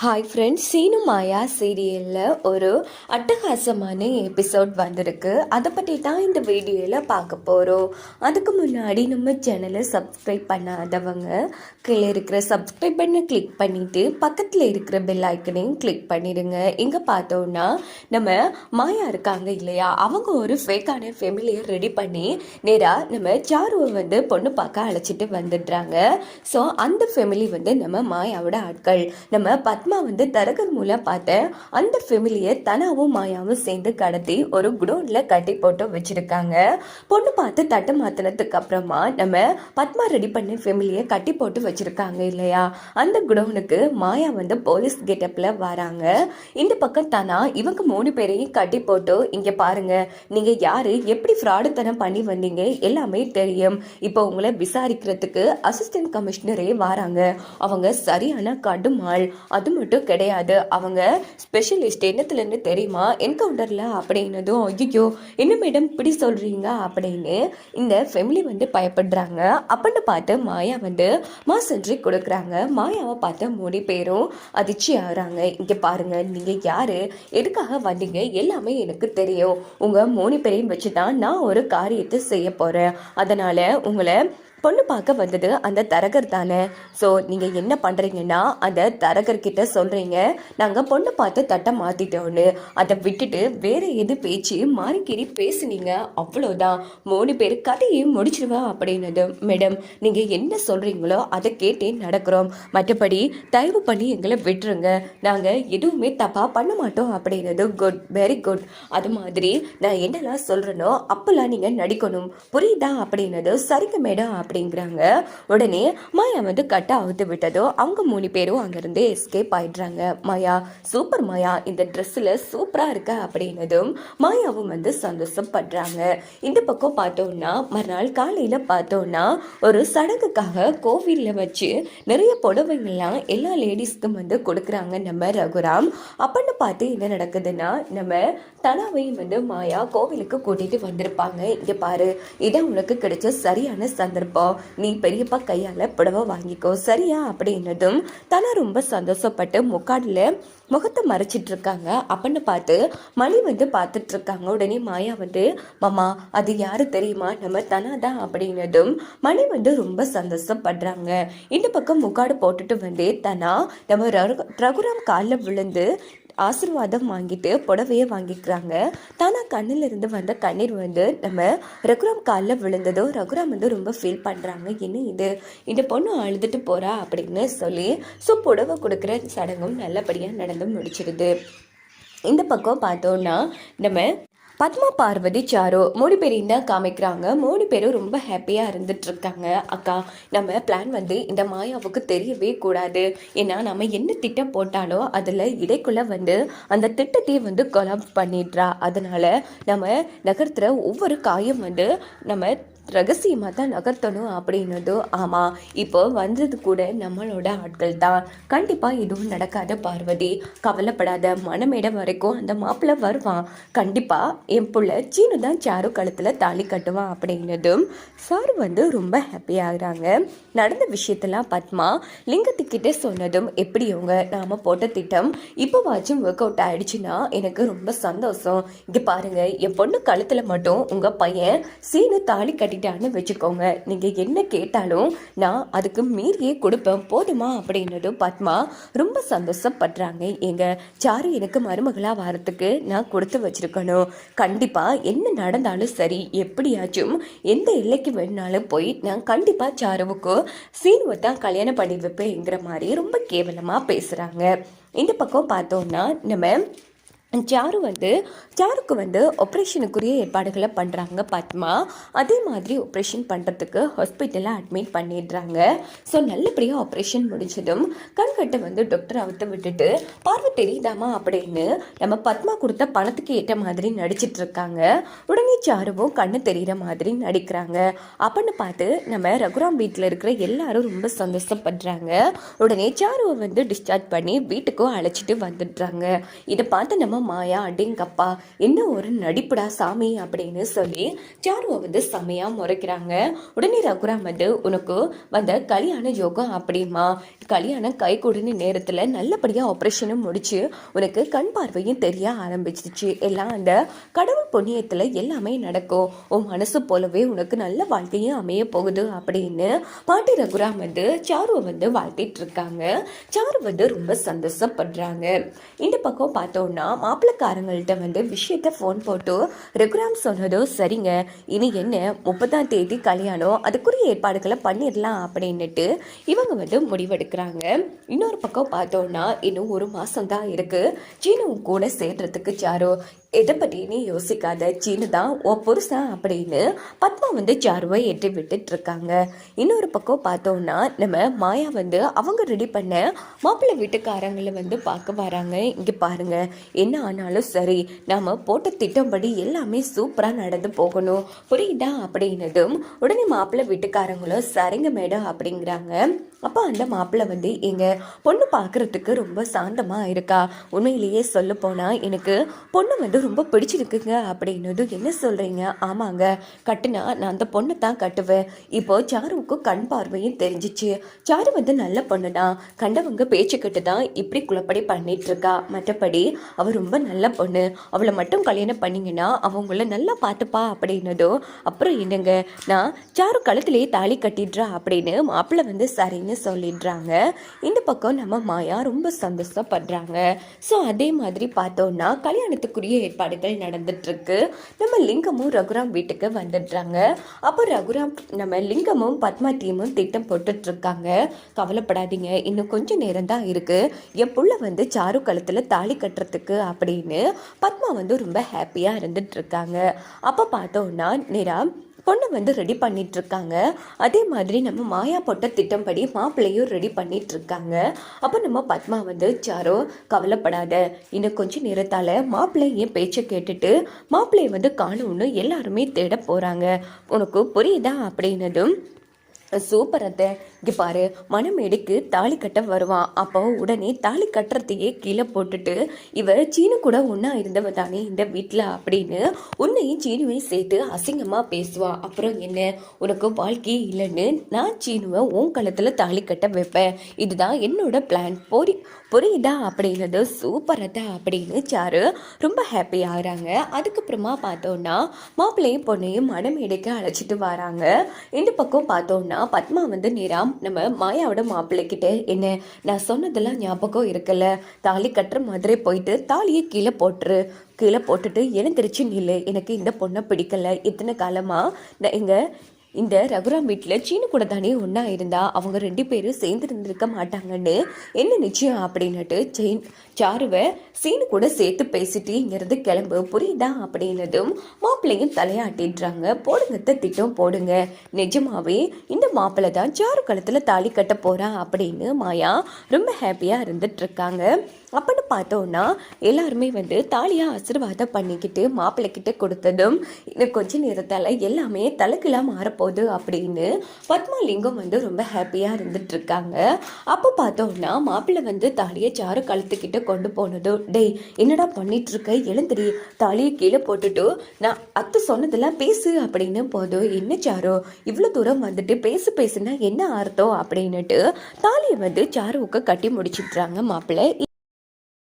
Hi friends Seenu மாயா சீரியலில் ஒரு அட்டகாசமான எபிசோட் வந்திருக்கு. அதை பற்றி தான் இந்த வீடியோவில் பார்க்க போகிறோம் அதுக்கு முன்னாடி நம்ம சேனலை சப்ஸ்கிரைப் பண்ணாதவங்க கீழே இருக்கிற சப்ஸ்கிரைப் பண்ண கிளிக் பண்ணிவிட்டு பக்கத்தில் இருக்கிற பெல் ஐக்கனையும் கிளிக் பண்ணிடுங்க. இங்கே பார்த்தோன்னா நம்ம மாயா இருக்காங்க இல்லையா? அவங்க ஒரு ஃபேக்கான ஃபேமிலியை ரெடி பண்ணி நேராக நம்ம சாருவை வந்து பொண்ணு பார்க்க அழைச்சிட்டு வந்துடுறாங்க. ஸோ அந்த ஃபேமிலி வந்து நம்ம மாயாவோட ஆட்கள். நம்ம பத்மா வந்து தரகர் மூலம் பார்த்த அந்த ஃபேமிலியை தனாவும் மாயாவும் சேர்ந்து கடத்தி ஒரு குடோன்ல கட்டி போட்டு வச்சிருக்காங்க. பொண்ணு பார்த்து தட்டு மாத்தினதுக்கு அப்புறமா நம்ம பத்மா ரெடி பண்ண ஃபேமிலியை கட்டி போட்டு வச்சிருக்காங்க இல்லையா? அந்த குடோனுக்கு மாயா வந்து போலீஸ் கெட்டப்ல வராங்க. இந்த பக்கம் தானா இவங்க மூணு பேரையும் கட்டி போட்டு இங்க பாருங்க நீங்க யாரு? எப்படி ஃப்ராடுத்தனம் பண்ணி வந்தீங்க? எல்லாமே தெரியும். இப்போ உங்களை விசாரிக்கிறதுக்கு அசிஸ்டன்ட் கமிஷனரே வராங்க. அவங்க சரியான கடுமாள் அது மட்டும் கிடையாது. அவங்க ஸ்பெஷலிஸ்ட் என்னத்துலேருந்து தெரியுமா? என்கவுண்டரில் அப்படின்னதும் ஐயோ என்ன மேடம் இப்படி சொல்கிறீங்க அப்படின்னு இந்த ஃபெமிலி வந்து பயப்படுறாங்க. அப்படின்னு பார்த்து மாயா வந்து மாசன்றி கொடுக்குறாங்க. மாயாவை பார்த்து மூணு பேரும் அதிர்ச்சி ஆகுறாங்க. இங்கே பாருங்கள் நீங்கள் யார்? எதுக்காக வந்தீங்க? எல்லாமே எனக்கு தெரியும். உங்கள் மூணு பேரையும் வச்சு தான் நான் ஒரு காரியத்தை செய்ய போகிறேன் அதனால் உங்களை பொண்ணு பார்க்க வந்தது அந்த தரகர் தானே. ஸோ நீங்கள் என்ன பண்ணுறீங்கன்னா அந்த தரகர்கிட்ட சொல்கிறீங்க நாங்கள் பொண்ணு பார்த்து தட்டை மாற்றிட்டோன்னு அதை விட்டுட்டு வேறு எது பேச்சு மாறிக்கிறி பேசுனீங்க. அவ்வளோதான் மூணு பேர் கதையை முடிச்சிருவா அப்படின்னது. மேடம் நீங்கள் என்ன சொல்கிறீங்களோ அதை கேட்டே நடக்கிறோம். மற்றபடி தயவு பண்ணி எங்களை விட்டுருங்க. நாங்கள் எதுவுமே தப்பாக பண்ண மாட்டோம் அப்படின்னது குட் வெரி குட் அது மாதிரி நான் என்னெல்லாம் சொல்கிறேனோ அப்போல்லாம் நீங்கள் நடிக்கணும். புரியுதா அப்படின்னது சரிங்க மேடம் அப்படிங்கிறாங்க. உடனே மாயா வந்து கட் அவுத்து விட்டதோ அவங்க மூணு பேரும் அங்கேருந்து எஸ்கேப் ஆயிடுறாங்க. மாயா சூப்பர் மாயா இந்த ட்ரெஸ்ஸில் சூப்பராக இருக்க அப்படின்னதும் மாயாவும் வந்து சந்தோஷப்படுறாங்க. இந்த பக்கம் பார்த்தோம்னா மறுநாள் காலையில் பார்த்தோம்னா ஒரு சடங்குக்காக கோவிலில் வச்சு நிறைய புடவைங்கள்லாம் எல்லா லேடிஸ்க்கும் வந்து கொடுக்குறாங்க நம்ம ரகுராம். அப்படின்னு பார்த்து என்ன நடக்குதுன்னா நம்ம தனாவையும் வந்து மாயா கோவிலுக்கு கூட்டிட்டு வந்திருப்பாங்க. இங்கே பாரு இதான் உனக்கு கிடைச்ச சரியான சந்தர்ப்பம். நீ பெரியப்பா கையால் புடவை வாங்கிக்கோ சரியா? அப்படின்னதும் தனா ரொம்ப சந்தோஷப்பட்டு முக்காடில் முகத்தை மறைச்சிட்டு இருக்காங்க அப்படின்னு பார்த்து மணி வந்து பார்த்துட்டு இருக்காங்க உடனே மாயா வந்து மாமா அது யாரு தெரியுமா? நம்ம தனா தான் அப்படின்னதும் மணி வந்து ரொம்ப சந்தோஷப்படுறாங்க. இந்த பக்கம் முக்காடு போட்டுட்டு வந்து தனா நம்ம ரகு- ரகுராம் காலில் விழுந்து ஆசிர்வாதம் வாங்கிட்டு புடவையை வாங்கிக்கிறாங்க. தானா கண்ணில் இருந்து வந்த கண்ணீர் வந்து நம்ம ரகுராம் காலில் விழுந்ததோ ரகுராம் வந்து ரொம்ப ஃபீல் பண்ணுறாங்க என்ன இது? இந்த பொண்ணு அழுதுட்டு போறா அப்படின்னு சொல்லி ஸோ புடவை கொடுக்குற சடங்கும் நல்லபடியாக நடந்து முடிச்சிடுது. இந்த பக்கம் பார்த்தோன்னா நம்ம பத்மா பார்வதி சாரோ மூணு பேரையும் தான் காமிக்கிறாங்க? மூணு பேரும் ரொம்ப ஹாப்பியாக இருந்துட்டு இருக்காங்க அக்கா நம்ம பிளான் வந்து இந்த மாயாவுக்கு தெரியவே கூடாது. ஏன்னா நம்ம என்ன திட்டம் போட்டாலோ அதில் இடைக்குள்ளே வந்து அந்த திட்டத்தையே வந்து கொலாப் பண்ணிடுறா. அதனால் நம்ம நகர்த்துற ஒவ்வொரு காயும் வந்து நம்ம ரகசியமாக தான் நகர்த்தணும் அப்படின்னதும் ஆமாம் இப்போ வந்தது கூட நம்மளோட ஆட்கள் தான். கண்டிப்பாக எதுவும் நடக்காத பார்வதி. கவலைப்படாத மனமேட வரைக்கும் அந்த மாப்பிள்ளை வருவான். கண்டிப்பாக என் பிள்ளை சீனு தான் சாரு கழுத்தில் தாலி கட்டுவான் அப்படின்னதும் சார் வந்து ரொம்ப ஹாப்பி ஆகுறாங்க. நடந்த விஷயத்தெல்லாம் பத்மா லிங்கத்துக்கிட்ட சொன்னதும் எப்படி அவங்க நாம் போட்ட திட்டம் இப்போவாச்சும் ஒர்க் அவுட் ஆயிடுச்சுன்னா எனக்கு ரொம்ப சந்தோஷம். இங்கே பாருங்கள் என் பொண்ணு கழுத்தில் மட்டும் உங்கள் பையன் சீனு தாலி கட்டி கட்டிட்டான்னு வச்சுக்கோங்க. நீங்கள் என்ன கேட்டாலும் நான் அதுக்கு மீறியே கொடுப்பேன். போதுமா? அப்படின்னதும் பத்மா ரொம்ப சந்தோஷப்படுறாங்க. எங்கள் சாரு எனக்கு மருமகளாக வரத்துக்கு நான் கொடுத்து வச்சிருக்கணும். கண்டிப்பாக என்ன நடந்தாலும் சரி எப்படியாச்சும் எந்த எல்லைக்கு வேணாலும் போய் நான் கண்டிப்பாக சாருவுக்கு சீனுவை தான் கல்யாணம் பண்ணி வைப்பேங்கிற மாதிரி ரொம்ப கேவலமாக பேசுகிறாங்க இந்த பக்கம் பார்த்தோம்னா நம்ம சாரு வந்து சாருக்கு வந்து ஆப்ரேஷனுக்குரிய ஏற்பாடுகளை பண்ணுறாங்க பத்மா அதே மாதிரி ஆப்ரேஷன் பண்ணுறதுக்கு ஹாஸ்பிட்டலில் அட்மிட் பண்ணிடுறாங்க. ஸோ நல்லபடியாக ஆப்ரேஷன் முடிஞ்சதும் கண்கட்டை வந்து டாக்டர் அவத்தை விட்டுட்டு பார்வை தெரியுதாமா அப்படின்னு நம்ம பத்மா கொடுத்த பணத்துக்கு ஏற்ற மாதிரி நடிச்சிட்டு இருக்காங்க. உடனே சாருவும் கண்ணு தெரிகிற மாதிரி நடிக்கிறாங்க. அப்படின்னு பார்த்து நம்ம ரகுராம் வீட்டில் இருக்கிற எல்லாரும் ரொம்ப சந்தோஷப்படுறாங்க. உடனே சாருவை வந்து டிஸ்சார்ஜ் பண்ணி வீட்டுக்கும் அழைச்சிட்டு வந்துடுறாங்க. இதை பார்த்து நம்ம மாயா அடிங்கப்பா என்ன ஒரு நடிப்புடா சாமி அப்படின்னு சொல்லி சாருவை வந்து செம்மையாக முறைக்கிறாங்க. உடனே ரகுராம் வந்து உனக்கு வந்த கல்யாண யோகம் அப்படிமா கல்யாணம் கை கூடின நேரத்தில் நல்லபடியாக ஆப்ரேஷனும் முடிச்சு உனக்கு கண் பார்வையும் தெரிய ஆரம்பிச்சிச்சு எல்லாம் அந்த கடவுள் புண்ணியத்தில் எல்லாமே நடக்கும். உன் மனசு போலவே உனக்கு நல்ல வாழ்க்கையும் அமைய போகுது அப்படின்னு பாட்டி ரகுராம் வந்து சாருவை வந்து வாழ்த்திட்டு இருக்காங்க. சாரு வந்து ரொம்ப சந்தோஷப்படுறாங்க. இந்த பக்கம் பார்த்தோம்னா மாப்பிள்ளைக்காரங்கள்ட்ட வந்து விஷயத்த ஃபோன் போட்டு ரகுராம் சொன்னதும் சரிங்க. இனி என்ன முப்பதாம் தேதி கல்யாணம் அதுக்குரிய ஏற்பாடுகளை பண்ணிடலாம் அப்படின்னுட்டு இவங்க வந்து முடிவெடுக்கிறாங்க. இன்னொரு பக்கம் பார்த்தோன்னா இன்னும் ஒரு மாதம் தான் இருக்குது சீனுவும் கூட சேர்றதுக்கு சாரோ எதை பற்றி நீ யோசிக்காத சீனு தான் ஓ புருஷன் அப்படின்னு பத்மா வந்து சாருவை ஏற்றி விட்டுட்டு இருக்காங்க. இன்னொரு பக்கம் பார்த்தோம்னா நம்ம மாயா வந்து அவங்க ரெடி பண்ண மாப்பிள்ளை வீட்டுக்காரங்களை வந்து பார்க்க வராங்க. இங்கே பாருங்க என்ன ஆனாலும் சரி நாம் போட்ட திட்டம்படி எல்லாமே சூப்பராக நடந்து போகணும். புரியுதா? அப்படின்னதும் உடனே மாப்பிள்ளை வீட்டுக்காரங்களும் சரிங்க மேடம் அப்படிங்கிறாங்க. அப்போ அந்த மாப்பிள்ளை வந்து எங்கள் பொண்ணு பார்க்கறதுக்கு ரொம்ப சாந்தமாக இருக்கா? உண்மையிலேயே சொல்ல போனால் எனக்கு பொண்ணு வந்து ரொம்ப பிடிச்சிருக்குங்க. அப்படின்னது என்ன சொல்கிறீங்க ஆமாங்க கட்டுனா நான் அந்த பொண்ணை தான் கட்டுவேன். இப்போ சாருவுக்கு கண் பார்வையும் தெரிஞ்சிச்சு. சாரு வந்து நல்ல பொண்ணு தான் கண்டவங்க பேச்சு கட்டு தான் இப்படி குழப்படி பண்ணிகிட்ருக்கா மற்றபடி அவள் ரொம்ப நல்ல பொண்ணு. அவளை மட்டும் கல்யாணம் பண்ணிங்கன்னா அவங்கள நல்லா பார்த்துப்பா. அப்படின்னதும் அப்புறம் என்னங்க? நான் சாரு கழுத்துலேயே தாலி கட்டிடுறா. அப்படின்னு மாப்பிள்ளை வந்து சரின்னு சொல்லிடுறாங்க. இந்த பக்கம் நம்ம மாயா ரொம்ப சந்தோஷப்படுறாங்க. ஸோ அதே மாதிரி பார்த்தோம்னா கல்யாணத்துக்குரிய ஏற்பாடுகள் நடந்துட்டுருக்கு. நம்ம லிங்கமும் ரகுராம் வீட்டுக்கு வந்துடுறாங்க. அப்போ ரகுராம் நம்ம லிங்கமும் பத்மா டீமும் திட்டம் போட்டுட்ருக்காங்க கவலைப்படாதீங்க இன்னும் கொஞ்சம் நேரம் தான் இருக்குது என் புள்ள வந்து சாரு கழுத்தில் தாலி கட்டுறதுக்கு அப்படின்னு பத்மா வந்து ரொம்ப ஹாப்பியாக இருந்துட்டுருக்காங்க. அப்போ பார்த்தோன்னா நேரா பொண்ணு வந்து ரெடி பண்ணிட்டு இருக்காங்க அதே மாதிரி நம்ம மாயா போட்ட திட்டம்படி மாப்பிள்ளையும் ரெடி பண்ணிட்டு இருக்காங்க அப்போ நம்ம பத்மா வந்து சாரோ கவலைப்படாத. இன்னும் கொஞ்சம் நேரத்தால் மாப்பிள்ளை என் பேச்சை கேட்டுட்டு மாப்பிள்ளையை வந்து காணும்னு எல்லாருமே தேட போகிறாங்க உனக்கு புரியுதா? அப்படின்னதும் சூப்பர் அத்தை இங்கே பாரு மணமேடைக்கு தாலி கட்ட வருவான் அப்போ உடனே தாலி கட்டுறதையே கீழே போட்டுட்டு இவ சீனு கூட ஒன்றா இருந்தவ தானே இந்த வீட்டில் அப்படின்னு உன்னையும் சீனுவையும் சேர்த்து அசிங்கமாக பேசுவா. அப்புறம் என்ன? உனக்கு வாழ்க்கையே இல்லைன்னு நான் சீனுவை உன் களத்தில் தாலி கட்ட வைப்பேன். இதுதான் என்னோட பிளான் பொரி புரியுதா? அப்படின்னது சூப்பர் அத்தை அப்படின்னு சாரு ரொம்ப ஹாப்பி ஆகிறாங்க. அதுக்கப்புறமா பார்த்தோன்னா மாப்பிள்ளையும் பொண்ணையும் மணமேடைக்கு அழைச்சிட்டு வராங்க. இந்த பக்கம் பார்த்தோன்னா பத்மா வந்து நேரா நம்ம மாயாவோட மாப்பிள்ளைக்கிட்ட என்ன நான் சொன்னதெல்லாம் ஞாபகம் இருக்குல்ல? தாலி கட்டுற மாதிரி போயிட்டு தாலியை கீழே போட்டுரு. கீழே போட்டுட்டு எழுந்திரிச்சு நில்லு. எனக்கு இந்த பொண்ணை பிடிக்கல. இத்தனை காலமாக நான் எங்கள் இந்த ரகுராம் வீட்டில் சீனு கூட தானே ஒன்றா இருந்தா அவங்க ரெண்டு பேரும் சேர்ந்து இருந்திருக்க மாட்டாங்கன்னு என்ன நிச்சயம் அப்படின்னுட்டு செயின் சாருவை சீனு கூட சேர்த்து பேசிட்டு இங்கேருந்து கிளம்பு. புரியுதா அப்படின்னதும் மாப்பிள்ளையும் தலையாட்டிடுறாங்க. போடுங்க திட்டம் போடுங்க. நிஜமாவே இந்த மாப்பிள்ளை தான் சாரு களத்தில் தாலி கட்ட போகிறா அப்படின்னு மாயா ரொம்ப ஹாப்பியாக இருந்துட்டு இருக்காங்க. அப்படின்னு பார்த்தோன்னா எல்லாருமே வந்து தாலியாக ஆசீர்வாதம் பண்ணிக்கிட்டு மாப்பிள்ளைக்கிட்ட கொடுத்ததும் இன்னும் கொஞ்ச நேரத்தால் எல்லாமே தலைக்கெல்லாம் மாறப்போகுது அப்படின்னு பத்மாலிங்கம் வந்து ரொம்ப ஹாப்பியாக இருந்துட்டுருக்காங்க. அப்போ பார்த்தோன்னா மாப்பிள்ளை வந்து தாலியை சாரு கழுத்துக்கிட்ட கொண்டு போனதும் டேய் என்னடா பண்ணிகிட்ருக்க எழுந்திரி. தாலியை கீழே போட்டுட்டு நான் அத்தை சொன்னதெல்லாம் பேசு அப்படின்னு போதும் என்ன சாரோ? இவ்வளோ தூரம் வந்துட்டு பேசு பேசுனா என்ன அர்த்தம்? அப்படின்னுட்டு தாலியை வந்து சாருவுக்கு கட்டி முடிச்சிடுறாங்க மாப்பிள்ளை.